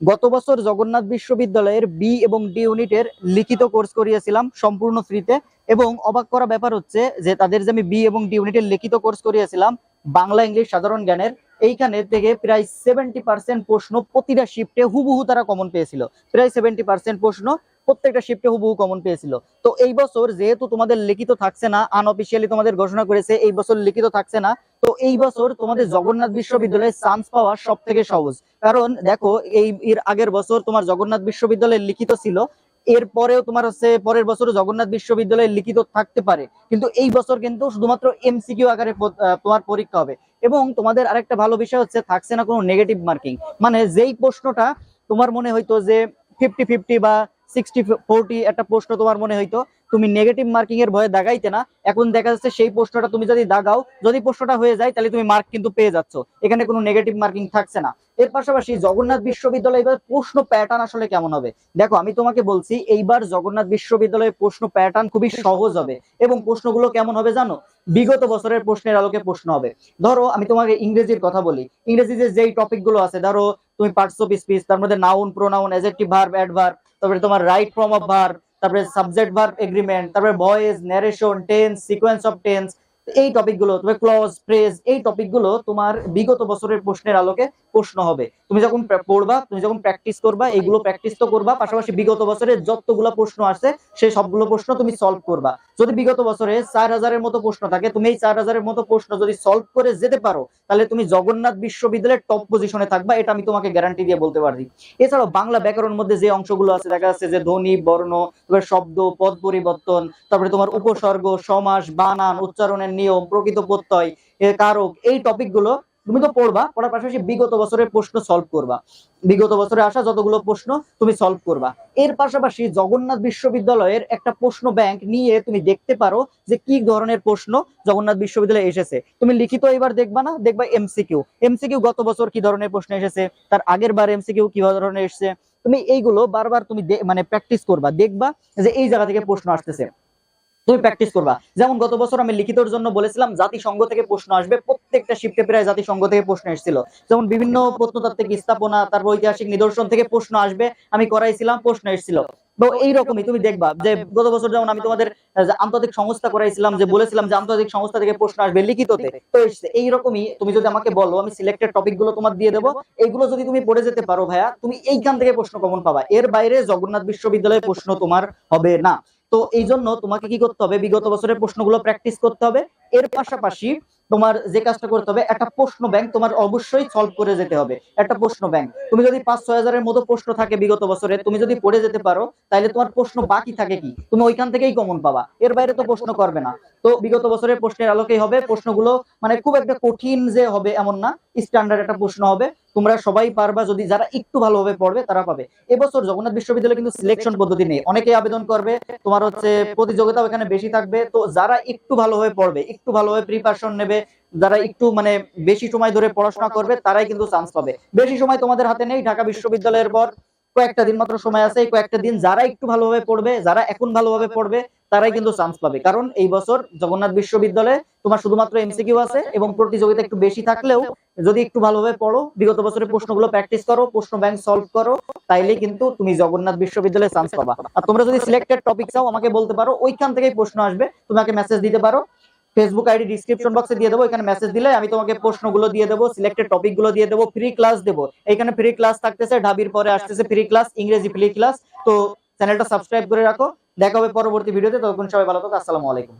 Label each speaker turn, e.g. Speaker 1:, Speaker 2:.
Speaker 1: গত বছর জগন্নাথ বিশ্ববিদ্যালয়ের বি এবং ডি ইউনিটের লিখিত কোর্স করিয়েছিলাম সম্পূর্ণ ফ্রিতে এবং অবাক করা ব্যাপার হচ্ছে যে তাদের যে আমি বি এবং ডি ইউনিটের লিখিত কোর্স করিয়েছিলাম বাংলা, ইংলিশ সাধারণ জ্ঞানের এইখানে থেকে প্রায় সেভেন্টি পার্সেন্ট প্রশ্ন প্রতিটা শিফটে হুবহু তারা কমন পেয়েছিল। প্রায় সেভেন্টি পার্সেন্ট প্রশ্ন প্রত্যেকটা শিফটে হুবহু কমন পেয়েছিল। তো এই বছর যেহেতু তোমাদের লিখিত থাকছে না আনঅফিসিয়ালি তোমাদের ঘোষণা করেছে, এই বছর লিখিত থাকছে না, তো এই বছর তোমাদের জগন্নাথ বিশ্ববিদ্যালয়ে চান্স পাওয়া সব থেকে সহজ। কারণ দেখো, এই এর আগের বছর তোমার জগন্নাথ বিশ্ববিদ্যালয়ে লিখিত ছিল এরপরেও তোমার হচ্ছে পরের বছর জগন্নাথ বিশ্ববিদ্যালয়ে লিখিত থাকতে পারে। কিন্তু এই বছর কিন্তু শুধুমাত্র এমসিকিউ আকারে তোমার পরীক্ষা হবে। এবং তোমাদের আরেকটা ভালো বিষয় হচ্ছে, থাকছে না কোনো নেগেটিভ মার্কিং মানে যেই প্রশ্নটা তোমার মনে হয়তো যে ফিফটি ফিফটি বা সিক্সটি ফোরটি একটা প্রশ্ন তোমার মনে হইতো, তুমি নেগেটিভ মার্কিং এর ভয়ে দাগাইতে না, এখন দেখা যাচ্ছে সেই প্রশ্নটা তুমি যদি দাগাও, যদি প্রশ্নটা হয়ে যায়, তাহলে তুমি মার্ক কিন্তু পেয়ে যাচ্ছ। এখানে কোনো নেগেটিভ মার্কিং থাকছে না। এর পাশাপাশি জগন্নাথ বিশ্ববিদ্যালয় এবার প্রশ্ন প্যাটার্ন আসলে কেমন হবে? দেখো, আমি তোমাকে বলছি, এইবার জগন্নাথ বিশ্ববিদ্যালয়ের প্রশ্ন প্যাটার্ন খুবই সহজ হবে। এবং প্রশ্নগুলো কেমন হবে জানো? বিগত বছরের প্রশ্নের আলোকে প্রশ্ন হবে। ধরো, আমি তোমাকে ইংরেজির কথা বলি। ইংরেজিতে যেই টপিকগুলো আছে, ধরো, তুমি পার্টস অফ স্পিচ তার মধ্যে noun pronoun adjective verb adverb তারপরে তোমার রাইট ফর্ম অফ ভার্ব তারপরে সাবজেক্ট ভার্ব এগ্রিমেন্ট তারপরে voice narration tense sequence of tense এই টপিকগুলো তবে ক্লজ ফ্রেজ এই টপিকগুলো তোমার বিগত বছরের প্রশ্নের আলোকে প্রশ্ন হবে। তুমি যখন পড়বা তুমি যখন প্র্যাকটিস করবা এগুলো প্র্যাকটিস তো করবা পাশাপাশি বিগত বছরের যতগুলো প্রশ্ন আসছে সেই সবগুলো প্রশ্ন তুমি সলভ করবা। যদি বিগত বছরে চার হাজারের মতো প্রশ্ন থাকে তুমি এই চার হাজারের মতো প্রশ্ন যদি সলভ করে যেতে পারো তাহলে তুমি জগন্নাথ বিশ্ববিদ্যালয়ের টপ পজিশনে থাকবা এটা আমি তোমাকে গ্যারান্টি দিয়ে বলতে পারি। এছাড়াও বাংলা ব্যাকরণের মধ্যে যে অংশগুলো আছে দেখা যাচ্ছে যে ধ্বনি বর্ণ শব্দ পদ পরিবর্তন তারপরে তোমার উপসর্গ সমাস বানান উচ্চারণের নিয়ম, প্রকৃত প্রত্যয় কারক, এই টপিকগুলো তুমি তো পড়বা, পড়ার পাশাপাশি বিগত বছরের প্রশ্ন সলভ করবা। বিগত বছরে আসা যতগুলো প্রশ্ন তুমি সলভ করবা। এর পাশাপাশি জগন্নাথ বিশ্ববিদ্যালয়ের একটা প্রশ্ন ব্যাংক নিয়ে তুমি দেখতে পারো যে কি ধরনের প্রশ্ন জগন্নাথ বিশ্ববিদ্যালয়ে এসেছে। তুমি লিখিত এবার দেখবা না, দেখবা এমসিকিউ এমসিকিউ গত বছর কি ধরনের প্রশ্ন এসেছে, তার আগের বার এমসিকিউ কি ধরনের এসেছে। তুমি এইগুলো বারবার তুমি মানে প্র্যাকটিস করবা, দেখবা যে এই জায়গা থেকে প্রশ্ন আসতেছে। তুমি প্র্যাকটিস করবা। যেমন গত বছর আমি লিখিতর জন্য বলেছিলাম, জাতিসংঘ থেকে প্রশ্ন আসবে। প্রত্যেকটা শিফটে প্রায় জাতিসংঘ থেকে প্রশ্ন এসেছিল। যেমন বিভিন্ন প্রত্নতাত্ত্বিক স্থাপনা, তারপর ঐতিহাসিক নিদর্শন থেকে প্রশ্ন আসবে। আমি করাইছিলাম, প্রশ্ন এসেছিল। এইরকমই তুমি দেখবা যে গত বছর যেমন আমি তোমাদের আন্তর্জাতিক সংস্থা করাইছিলাম, যে বলেছিলাম যে আন্তর্জাতিক সংস্থা থেকে প্রশ্ন আসবে লিখিততে। তো এইরকমই তুমি যদি আমাকে বলো, আমি সিলেক্টেড টপিকগুলো তোমার দিয়ে দেবো। এইগুলো যদি তুমি পড়ে যেতে পারো ভাইয়া, তুমি এইখান থেকে প্রশ্ন কমন পাবা। এর বাইরে জগন্নাথ বিশ্ববিদ্যালয়ের প্রশ্ন তোমার হবে না। তো এই জন্য তোমাকে কি করতে হবে? বিগত বছরের প্রশ্নগুলো প্র্যাকটিস করতে হবে। এর পাশাপাশি তোমার যে কাজটা করতে হবে, একটা প্রশ্ন ব্যাংক তোমার অবশ্যই সলভ করে যেতে হবে। একটা প্রশ্ন ব্যাংক তুমি যদি পাঁচ, ছয় হাজারের মতো প্রশ্ন থাকে বিগত বছরে, তুমি যদি পড়ে যেতে পারো তাহলে তোমার প্রশ্ন বাকি থাকে কি? তুমি ওইখান থেকেই কমন পাবা। এর বাইরে তো প্রশ্ন করবে না। তো বিগত বছরের প্রশ্নের আলোকেই হবে। প্রশ্নগুলো মানে খুব একটা কঠিন যে হবে এমন না। স্ট্যান্ডার্ড একটা প্রশ্ন হবে। তোমরা সবাই পারবা, যদি যারা একটু ভালোভাবে পড়বে, তারা পাবে। এবছর জগন্নাথ বিশ্ববিদ্যালয়ে কিন্তু সিলেকশন পদ্ধতি নেই। অনেকেই আবেদন করবে, তোমার হচ্ছে প্রতিযোগিতাও এখানে বেশি থাকবে। তো যারা একটু ভালোভাবে পড়বে, একটু ভালোভাবে প্রিপারেশন নেবে, যারা একটু মানে বেশি সময় ধরে পড়াশোনা করবে, তারাই কিন্তু চান্স পাবে। বেশি সময় তোমাদের হাতে নেই, ঢাকা বিশ্ববিদ্যালয়ের পর কয়েকটা দিন মাত্র সময় আছে। কয়েকটা দিন যারা একটু ভালোভাবে পড়বে, যারা এখন ভালোভাবে পড়বে তারাই কিন্তু চান্স পাবে। কারণ এই বছর জগন্নাথ বিশ্ববিদ্যালয়ে তোমার শুধুমাত্র এমসিকিউ আছে এবং প্রতিযোগিতা একটু বেশি থাকলেও যদি একটু ভালোভাবে পড়ো, বিগত বছরের প্রশ্নগুলো প্র্যাকটিস করো, প্রশ্ন ব্যাংক সলভ করো, তাইলে কিন্তু তুমি জগন্নাথ বিশ্ববিদ্যালয়ে চান্স পাবা। আর তোমরা যদি সিলেক্টেড টপিক চাও, আমাকে বলতে পারো, ওইখান থেকেই প্রশ্ন আসবে। তোমাকে মেসেজ দিতে পারো। ফেসবুক আইডি ডিসক্রিপশন বক্সে দিয়ে দেবো এখানে মেসেজ দিলে আমি তোমাকে প্রশ্নগুলো দিয়ে দেবো সিলেক্টেড টপিকগুলো দিয়ে দেবো ফ্রি ক্লাস দেবো। এখানে ফ্রি ক্লাস থাকতেছে, ঢাবির পরে আসতেছে ফ্রি ক্লাস ইংরেজি ফ্রি ক্লাস তো চ্যানেলটা সাবস্ক্রাইব করে রাখো। দেখা হবে পরবর্তী ভিডিওতে ততক্ষণ সবাই ভালো থাকো আসসালামু আলাইকুম।